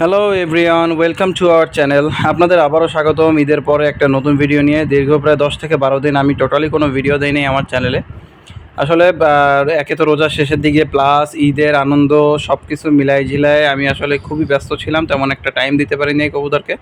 Hello everyone welcome to our channel আপনাদের আবারও স্বাগতম। ঈদের পরে একটা নতুন ভিডিও নিয়ে। দীর্ঘ প্রায় দশ থেকে বারো দিন আমি টোটালি কোনো ভিডিও দেইনি আমার চ্যানেলে আসলে একে তো রোজার শেষের দিকে প্লাস ঈদের আনন্দ সব কিছু মিলাই ঝিলায় আমি আসলে খুবই ব্যস্ত ছিলাম, তেমন একটা টাইম দিতে পারিনি কবুতরকে।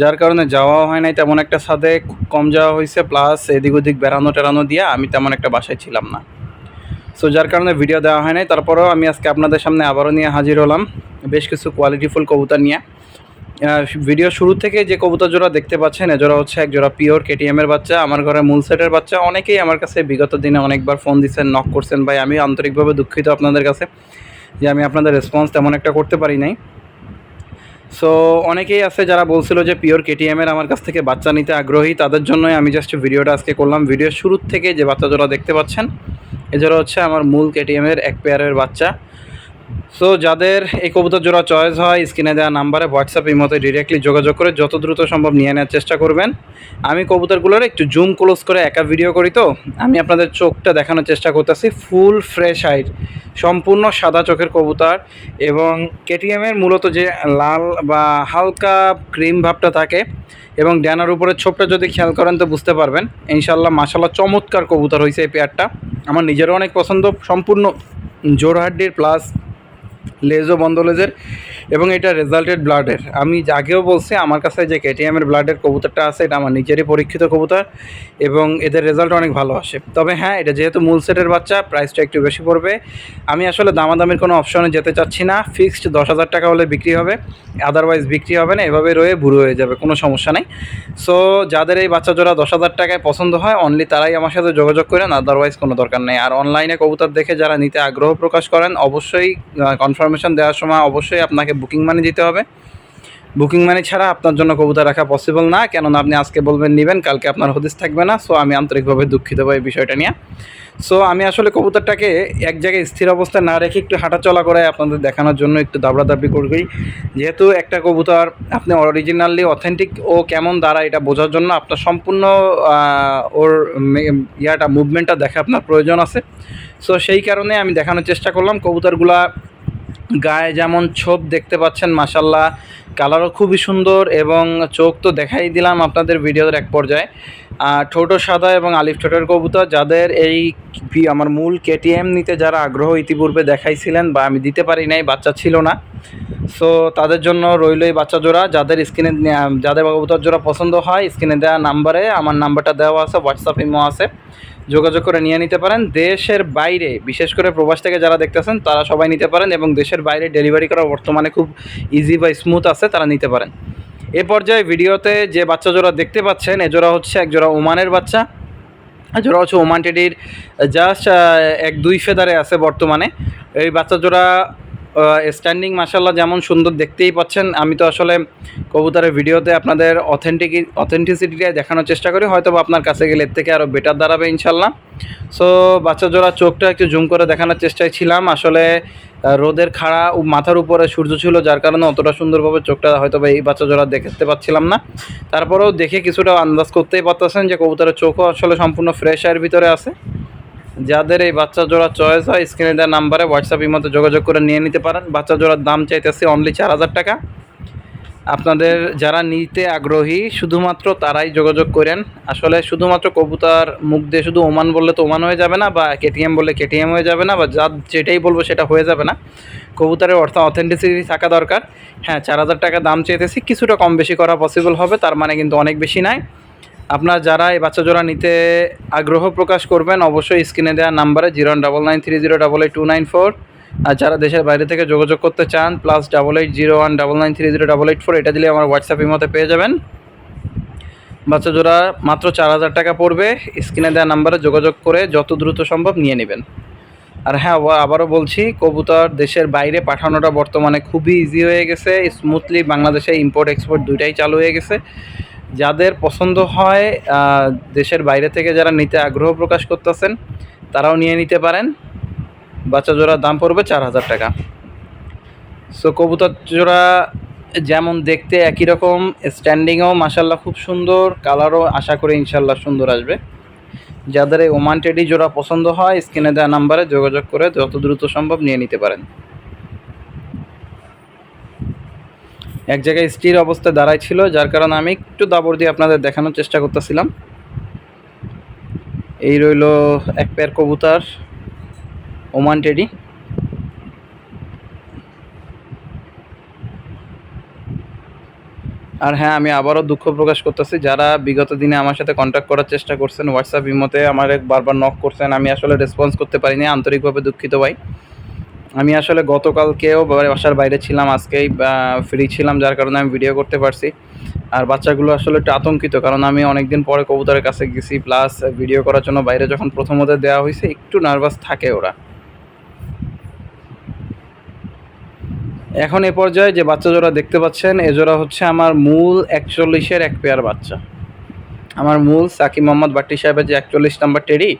যার কারণে যাওয়াও হয় নাই, তেমন একটা সাথে কম যাওয়া হয়েছে প্লাস এদিক ওদিক বেড়ানো টেরানো দিয়ে আমি তেমন একটা বাসায় ছিলাম না। সো যার কারণে ভিডিও দেওয়া হয় নাই। তারপরেও আমি আজকে আপনাদের সামনে আবারও নিয়ে হাজির হলাম। বেশ কিছু কোয়ালিটিফুল কবুতর নিয়ে। ভিডিও শুরু থেকে যে কবুতর জোড়া দেখতে পাচ্ছেন এজোড়া হচ্ছে এক জোড়া পিওর কেটিএমের বাচ্চা, আমার ঘরে মূল সেটের বাচ্চা। অনেকেই আমার কাছে বিগত দিনে অনেকবার ফোন দিচ্ছেন নক করছেন। ভাই, আমি আন্তরিকভাবে দুঃখিত আপনাদের কাছে যে আমি আপনাদের রেসপন্স তেমন একটা করতে পারি নাই। সো অনেকেই আছে যারা বলছিল যে পিওর কেটিএমের আমার কাছ থেকে বাচ্চা নিতে আগ্রহী, তাদের জন্যই আমি জাস্ট ভিডিওটা আজকে করলাম। ভিডিওর শুরুর থেকে যে বাচ্চা জোড়া দেখতে পাচ্ছেন এছাড়া হচ্ছে আমার মূল কেটিএমের এক পেয়ারের বাচ্চা। সো যাদের এই কবুতর জোড়া চয়েস হয় স্ক্রিনে দেওয়া নাম্বারে হোয়াটসঅ্যাপ এই মতো ডিরেক্টলি যোগাযোগ করে যত দ্রুত সম্ভব নিয়ে নেওয়ার চেষ্টা করবেন। আমি কবুতরগুলোর একটু জুম ক্লোজ করে একা ভিডিও করি তো। আমি আপনাদের চোখটা দেখানোর চেষ্টা করতেছি। ফুল ফ্রেশ হাইট সম্পূর্ণ সাদা চোখের কবুতর এবং কেটিএমের মূলত যে লাল বা হালকা ক্রিম ভাবটা থাকে এবং ড্যানার উপরে ছোপটা যদি খেয়াল করেন তো বুঝতে পারবেন। ইনশাল্লাহ মাসাল্লাহ চমৎকার কবুতর হয়েছে এই পেয়ারটা আমার নিজেরও অনেক পছন্দ। সম্পূর্ণ জোরহাড্ডির প্লাস লেজও বন্ধ লেজের এবং এটা রেজাল্টেড ব্লাডের আমি আগেও বলছি, আমার কাছে যে কেটিএমের ব্লাডের কবুতরটা আছে, এটা আমার নিজেরই পরীক্ষিত কবুতর এবং এদের রেজাল্ট অনেক ভালো আসে। তবে হ্যাঁ এটা যেহেতু মূল সেটের বাচ্চা প্রাইসটা একটু বেশি পড়বে। আমি আসলে দামাদামির কোনো অপশনে যেতে চাচ্ছি না। ফিক্সড দশ হাজার টাকা হলে বিক্রি হবে আদারওয়াইজ বিক্রি হবে না, এভাবে রয়ে বুড়ো হয়ে যাবে, কোনো সমস্যা নেই। সো যাদের এই বাচ্চা জোড়া দশ হাজার টাকায় পছন্দ হয় অনলি তারাই আমার সাথে যোগাযোগ করেন আদারওয়াইজ কোনো দরকার নেই। আর অনলাইনে কবুতর দেখে যারা নিতে আগ্রহ প্রকাশ করেন, অবশ্যই কনফার্মেশন দেওয়ার সময় অবশ্যই আপনাকে বুকিং মানি দিতে হবে। বুকিং মানি ছাড়া আপনার জন্য কবুতর রাখা পসিবল না, কেননা আপনি আজকে বলবেন নেবেন, কালকে আপনার হদিস থাকবে না সো আমি আন্তরিকভাবে দুঃখিত পাই বিষয়টা নিয়ে। সো আমি আসলে কবুতরটাকে এক জায়গায় স্থির অবস্থায় না রেখে একটু হাঁটাচলা করে আপনাদের দেখানোর জন্য একটু দাবড়াদাবি করবেই। যেহেতু একটা কবুতর আপনি অরিজিনালি অথেন্টিক ও কেমন দ্বারা এটা বোঝার জন্য আপনার সম্পূর্ণ ওর ইয়াটা মুভমেন্টটা দেখা আপনার প্রয়োজন আছে। সো সেই কারণে আমি দেখানোর চেষ্টা করলাম, কবুতরগুলা গায়ে যেমন ছোপ দেখতে পাচ্ছেন মাসাল্লাহ কালারও খুবই সুন্দর এবং চোখ তো দেখাই দিলাম আপনাদের ভিডিওর এক পর্যায়ে। ঠোঁটও সাদা এবং আলিফ ঠোঁটের কবুতর, যাদের এই আমার মূল কেটিএম নিতে যারা আগ্রহ ইতিপূর্বে দেখাইছিলেন বা আমি দিতে পারি নাই, বাচ্চা ছিল না। সো তাদের জন্য রইল এই বাচ্চা জোড়া, যাদের স্ক্রিনে যাদের কবুতর জোড়া পছন্দ হয়, স্ক্রিনে দেওয়া নাম্বারে আমার নাম্বারটা দেওয়া আছে হোয়াটসঅ্যাপ ইমো আছে। যোগাযোগ করে নিয়ে নিতে পারেন। দেশের বাইরে, বিশেষ করে প্রবাস থেকে যারা দেখতেছেন, তারা সবাই নিতে পারেন এবং দেশের বাইরে ডেলিভারি করা বর্তমানে খুব ইজি বা স্মুথ আছে। তারা নিতে পারেন। এ পর্যায়ে ভিডিওতে যে বাচ্চা জোড়া দেখতে পাচ্ছেন, এ জোড়া হচ্ছে এক জোড়া ওমানের বাচ্চা। জোড়া হচ্ছে ওমান টেডির জাস্ট এক দুই ফেদারে আছে বর্তমানে। এই বাচ্চা জোড়া স্ট্যান্ডিং মাসাল্লাহ যেমন সুন্দর দেখতেই পাচ্ছেন। আমি তো আসলে কবুতরের ভিডিওতে আপনাদের অথেন্টিক অথেন্টিসিটিটা দেখানোর চেষ্টা করি। হয়তো আপনার কাছে গেলে এর থেকে আরও বেটার দাঁড়াবে ইনশাল্লাহ সো বাচ্চা জোড়া চোখটা একটু জুম করে দেখানোর চেষ্টায় ছিলাম। আসলে রোদের খাড়া মাথার উপরে সূর্য ছিল, যার কারণে অতটা সুন্দরভাবে চোখটা হয়তো বা এই বাচ্চা জোড়া দেখতে পাচ্ছিলাম না। তারপরেও দেখে কিছুটা আন্দাজ করতেই পারতেছেন যে কবুতরের চোখও আসলে সম্পূর্ণ ফ্রেশ এর ভিতরে আছে। যাদের এই বাচ্চা জোড়া চয়েস হয় স্ক্রিনে দেওয়া নাম্বারে হোয়াটসঅ্যাপ মতো যোগাযোগ করে নিয়ে নিতে পারেন। বাচ্চা জোড়ার দাম চাইতেছি অনলি চার হাজার টাকা। আপনাদের যারা নিতে আগ্রহী, শুধুমাত্র তারাই যোগাযোগ করেন। আসলে শুধুমাত্র কবুতার, মুখ দিয়ে শুধু ওমান বললে তো ওমান হয়ে যাবে না, বা কেটিএম বললে কেটিএম হয়ে যাবে না, বা যা যেটাই বলব সেটা হয়ে যাবে না। কবুতারের অর্থ অথেন্টিসিটি থাকা দরকার। হ্যাঁ চার হাজার টাকা দাম চাইতেছি কিছুটা কম বেশি করা পসিবল হবে, তার মানে কিন্তু অনেক বেশি নাই। আপনার যারা এই বাচ্চা জোড়া নিতে আগ্রহ প্রকাশ করবেন, অবশ্যই স্ক্রিনে দেওয়া নাম্বারে zero double nine three zero double eight two nine four. আর যারা দেশের বাইরে থেকে যোগাযোগ করতে চান plus double eight zero one double nine three zero double eight four এটা দিলে আমার হোয়াটসঅ্যাপ মতে পেয়ে যাবেন। বাচ্চা জোড়া মাত্র চার হাজার টাকা পড়বে, স্ক্রিনে দেওয়া নাম্বারে যোগাযোগ করে যত দ্রুত সম্ভব নিয়ে নেবেন। আর হ্যাঁ আবার- আবারও বলছি, কবুতর দেশের বাইরে পাঠানোটা বর্তমানে খুবই ইজি হয়ে গেছে। স্মুথলি বাংলাদেশে ইম্পোর্ট এক্সপোর্ট দুইটাই চালু হয়ে গেছে। যাদের পছন্দ হয় দেশের বাইরে থেকে যারা নিতে আগ্রহ প্রকাশ করতেছেন, তারাও নিয়ে নিতে পারেন। বাচ্চা জোড়ার দাম পড়বে চার হাজার টাকা। সো কবুতর জোড়া যেমন দেখতে একই রকম স্ট্যান্ডিংও মাসাল্লাহ খুব সুন্দর কালারও আশা করি ইনশাল্লাহ সুন্দর আসবে। যাদের এই ওমান টেডি জোড়া পছন্দ হয়, স্ক্রিনে দেওয়া নাম্বারে যোগাযোগ করে যত দ্রুত সম্ভব নিয়ে নিতে পারেন। এক জায়গায় স্থির অবস্থায় দাঁড়াই ছিল, যার কারণে আমি একটু দাবর দিয়ে আপনাদের দেখানোর চেষ্টা করতেছিলাম। এই রইল এক পেয়ার কবুতর। Oman teddy. আর হ্যাঁ আমি আবারও দুঃখ প্রকাশ করতেছি। যারা বিগত দিনে আমার সাথে কন্ট্যাক্ট করার চেষ্টা করছেন হোয়াটসঅ্যাপ ইমোতে আমার বারবার নক করছেন, আমি আসলে রেসপন্স করতে পারিনি, আন্তরিকভাবে দুঃখিত ভাই। আমি আসলে গতকালকেও বাসার বাইরে ছিলাম, আজকেই ফ্রি ছিলাম, যার কারণে আমি ভিডিও করতে পারছি। আর বাচ্চাগুলো আসলে একটু আতঙ্কিত, কারণ আমি অনেকদিন পরে কবুতরের কাছে গেছি প্লাস ভিডিও করার জন্য বাইরে যখন প্রথম ওদের দেওয়া হয়েছে, একটু নার্ভাস থাকে ওরা। এখন এ পর্যায়ে যে বাচ্চা জোড়া দেখতে পাচ্ছেন, এ জোড়া হচ্ছে আমার মূল একচল্লিশের এক পেয়ার বাচ্চা। আমার মূল সাকিব মোহাম্মদ বাট্টি সাহেবের যে একচল্লিশ নাম্বার টেরি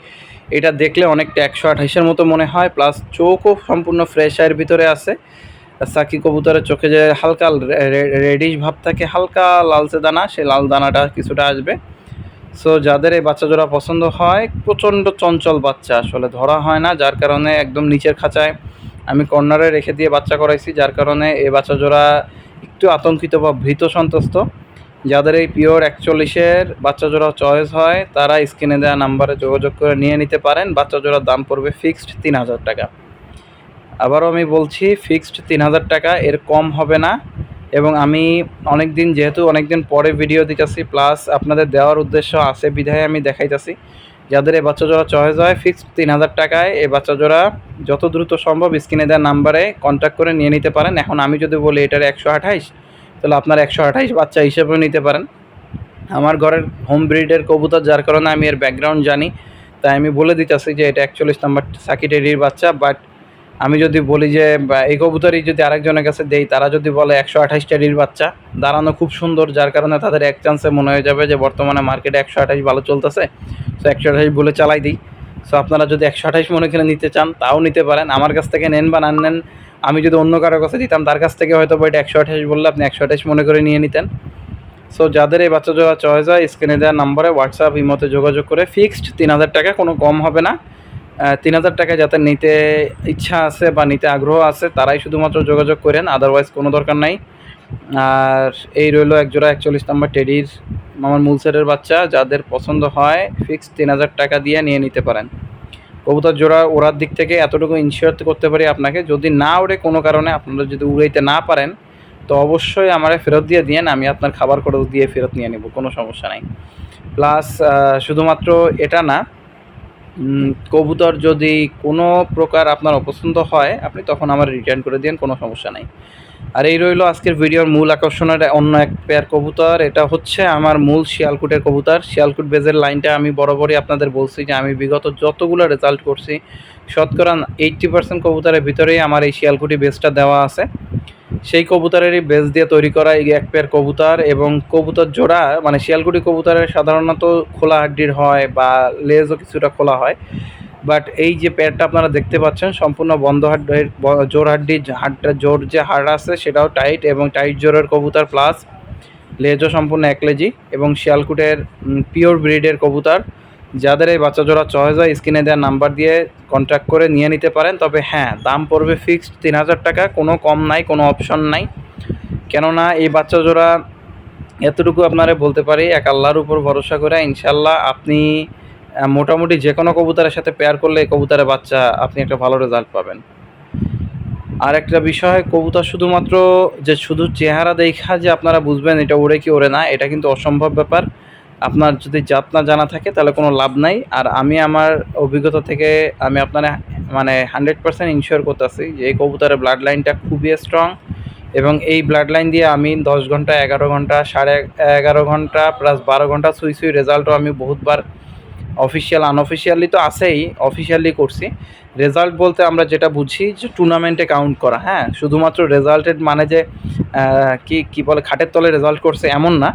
এটা দেখলে অনেকটা একশো আঠাইশের মতো মনে হয় প্লাস চোখও সম্পূর্ণ ফ্রেশ এর ভিতরে আছে। সাকি কবুতরের চোখে যে হালকা রেডিশ ভাব থাকে, হালকা লালচে দানা সেই লাল দানাটা কিছুটা আসবে। সো যাদের এই বাচ্চা জোড়া পছন্দ হয়, প্রচণ্ড চঞ্চল বাচ্চা আসলে, ধরা হয় না, যার কারণে একদম নিচের খাঁচায় আমি কর্নারে রেখে দিয়ে বাচ্চা করাইছি, যার কারণে এই বাচ্চা জোড়া একটু আতঙ্কিত বা ভীত সন্ত্রস্ত যাদের এই পিওর একচল্লিশের বাচ্চা জোড়া চয়েস হয়, তারা স্ক্রিনে দেওয়া নাম্বারে যোগাযোগ করে নিয়ে নিতে পারেন। বাচ্চা জোড়ার দাম পড়বে ফিক্সড তিন হাজার টাকা। আবারও আমি বলছি ফিক্সড তিন হাজার টাকা, এর কম হবে না। এবং আমি অনেক দিন যেহেতু অনেক দিন পরে ভিডিও দিতেছি প্লাস আপনাদের দেওয়ার উদ্দেশ্য আছে, বিধায় আমি দেখাইতেছি। যাদের এই বাচ্চা জোড়া চয়েস হয় ফিক্সড তিন হাজার টাকায় এই বাচ্চা জোড়া যত দ্রুত সম্ভব স্ক্রিনে দেওয়ার নাম্বারে কন্ট্যাক্ট করে নিয়ে নিতে পারেন। এখন আমি যদি বলি এটার একশো আঠাইশ তাহলে আপনার একশো আঠাইশ বাচ্চা হিসেবেও নিতে পারেন। আমার ঘরের হোম ব্রিডের কবুতর, যার কারণে আমি এর ব্যাকগ্রাউন্ড জানি, তাই আমি বলে দিতেছি যে এটা একচল্লিশ নাম্বার সাকিটেরির বাচ্চা বাট আমি যদি বলি যে, বা এই কবুতরই যদি আরেকজনের কাছে দেই, তারা যদি বলে একশো আঠাশটা টেরির বাচ্চা, দাঁড়ানো খুব সুন্দর, যার কারণে তাদের এক চান্সে মনে হয়ে যাবে যে, বর্তমানে মার্কেটে একশো আঠাশ ভালো চলতেছে। সো একশো আঠাশ বলে চালাই দিই। সো আপনারা যদি একশো আঠাশ মনে করে নিতে চান, তাও নিতে পারেন। আমার কাছ থেকে নেন বা না নেন, আমি যদি অন্য কারোর কাছে দিতাম, তার কাছ থেকে হয়তো এটা একশো আঠাশ বললে আপনি একশো আঠাশ মনে করে নিয়ে নিতেন। সো যাদের এই বাচ্চা জোড়া চয়েস হয় স্ক্রিনে দেওয়ার নম্বরে হোয়াটসঅ্যাপ ইমতে যোগাযোগ করে ফিক্সড তিন হাজার টাকা, কোনো কম হবে না। তিন হাজার টাকা যাতে নিতে ইচ্ছা আছে বা নিতে আগ্রহ আছে, তারাই শুধুমাত্র যোগাযোগ করেন আদারওয়াইজ কোনো দরকার নাই। আর এই রইল এক জোড়া একচল্লিশ নম্বর টেডির আমার মূল সেটের বাচ্চা, যাদের পছন্দ হয় ফিক্সড তিন হাজার টাকা দিয়ে নিয়ে নিতে পারেন। কবুতর জোড়া ওড়ার দিক থেকে এতটুকু ইনশিওর করতে পারি আপনাকে, যদি না ওড়ে কোনো কারণে, আপনারা যদি উড়াইতে না পারেন, তো অবশ্যই আমারে ফেরত দিয়ে দিয়েন, আমি আপনার খাবার করে দিয়ে ফেরত নিয়ে নেব, কোনো সমস্যা নাই। প্লাস শুধুমাত্র এটা না কবুতর যদি কোনো প্রকার আপনার অপছন্দ হয়, আপনি তখন আমার রিটার্ন করে দিন কোনো সমস্যা নাই। আর এই রইল আজকের ভিডিওর মূল আকর্ষণের অন্য এক পেয়ার কবুতর, এটা হচ্ছে আমার মূল শিয়ালকুটের কবুতর। শিয়ালকুট বেজের লাইনটা আমি বরাবরই আপনাদের বলছি যে আমি বিগত যতগুলো রেজাল্ট করছি, শতকরা এইট্টি পার্সেন্ট কবুতরের ভিতরেই আমার এই শিয়ালকুটি বেজটা দেওয়া আছে। সেই কবুতরেরই বেস দিয়ে তৈরি করা এই এক পেয়ার কবুতর এবং কবুতর জোড়া মানে শিয়ালকুটি কবুতরের সাধারণত খোলা হাড্ডির হয় বা লেজও কিছুটা খোলা হয়। বাট এই যে পেয়ারটা আপনারা দেখতে পাচ্ছেন, সম্পূর্ণ বন্ধ হাড্ডির জোর হাড্ডি, হাড্ডা, জোর যে হাড় আছে সেটাও টাইট এবং টাইট জোরের কবুতর প্লাস লেজও সম্পূর্ণ একলেজি এবং শিয়ালকুটের পিওর ব্রিডের কবুতর। যাদের এই বাচ্চা জোড়া চয়েস হয়, স্ক্রিনে দেওয়ার নাম্বার দিয়ে কন্ট্যাক্ট করে নিয়ে নিতে পারেন। তবে হ্যাঁ দাম পড়বে ফিক্সড তিন হাজার টাকা, কোনো কম নাই, কোনো অপশন নাই। কেননা এই বাচ্চা জোড়া এতটুকু আপনারা বলতে পারি, এক আল্লাহর উপর ভরসা করে ইনশাল্লাহ আপনি মোটামুটি যে কোনো কবুতরের সাথে পেয়ার করলে এই কবুতরের বাচ্চা আপনি একটা ভালো রেজাল্ট পাবেন। আর একটা বিষয়, কবুতর শুধুমাত্র যে শুধু চেহারা দেখা যে আপনারা বুঝবেন, এটা ওড়ে কি ওড়ে না, এটা কিন্তু অসম্ভব ব্যাপার। আপনার যদি জাত না জানা থাকে, তাহলে কোনো লাভ নাই। আর আমি আমার অভিজ্ঞতা থেকে আমি আপনারা মানে হান্ড্রেড পার্সেন্ট ইনশিওর করতেছি যে এই কবুতরের ব্লাড লাইনটা খুবই স্ট্রং এবং এই ব্লাড লাইন দিয়ে আমি দশ ঘণ্টা, এগারো ঘণ্টা, সাড়ে এগারো ঘণ্টা প্লাস বারো ঘণ্টা সুই সুই রেজাল্টও আমি বহুতবার অফিসিয়াল আনঅফিসিয়ালি তো আছেই অফিসিয়ালি করছি। রেজাল্ট বলতে আমরা যেটা বুঝি যে টুর্নামেন্টে কাউন্ট করা হ্যাঁ? শুধুমাত্র রেজাল্টের মানে যে কি কি বলে, খাটের তলে রেজাল্ট করছে এমন না।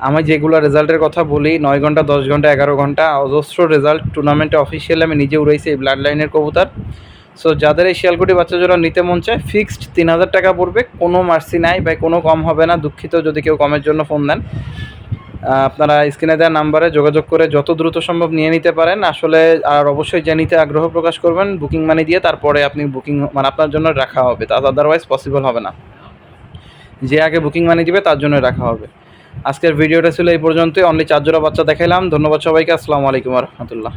আমি যেগুলো রেজাল্টের কথা বলি, নয় ঘণ্টা, দশ ঘণ্টা, এগারো ঘণ্টা, অজস্র রেজাল্ট টুর্নামেন্টে অফিসিয়ালি আমি নিজে উড়াইছি এই ব্লাড লাইনের কবুতর। সো যাদের এই শিয়ালকুটি বাচ্চা জোড়া নিতে মন চায় ফিক্সড তিন হাজার টাকা পড়বে, কোনো মার্সি নাই বা কোনো কম হবে না, দুঃখিত যদি কেউ কমের জন্য ফোন দেন। আপনারা স্ক্রিনে দেওয়া নাম্বারে যোগাযোগ করে যত দ্রুত সম্ভব নিয়ে নিতে পারেন। আসলে আর অবশ্যই যে নিতে আগ্রহ প্রকাশ করবেন বুকিং মানি দিয়ে, তারপরে আপনি বুকিং মানে আপনার জন্য রাখা হবে। তা আদারওয়াইজ পসিবল হবে না। যে আগে বুকিং মানি দিবে, তার জন্য রাখা হবে। আজকের ভিডিওটা ছিল এই পর্যন্তই। অনলি চারজোড়া বাচ্চা দেখাইলাম। ধন্যবাদ সবাইকে। আসসালামু আলাইকুম রহমতুল্লাহ।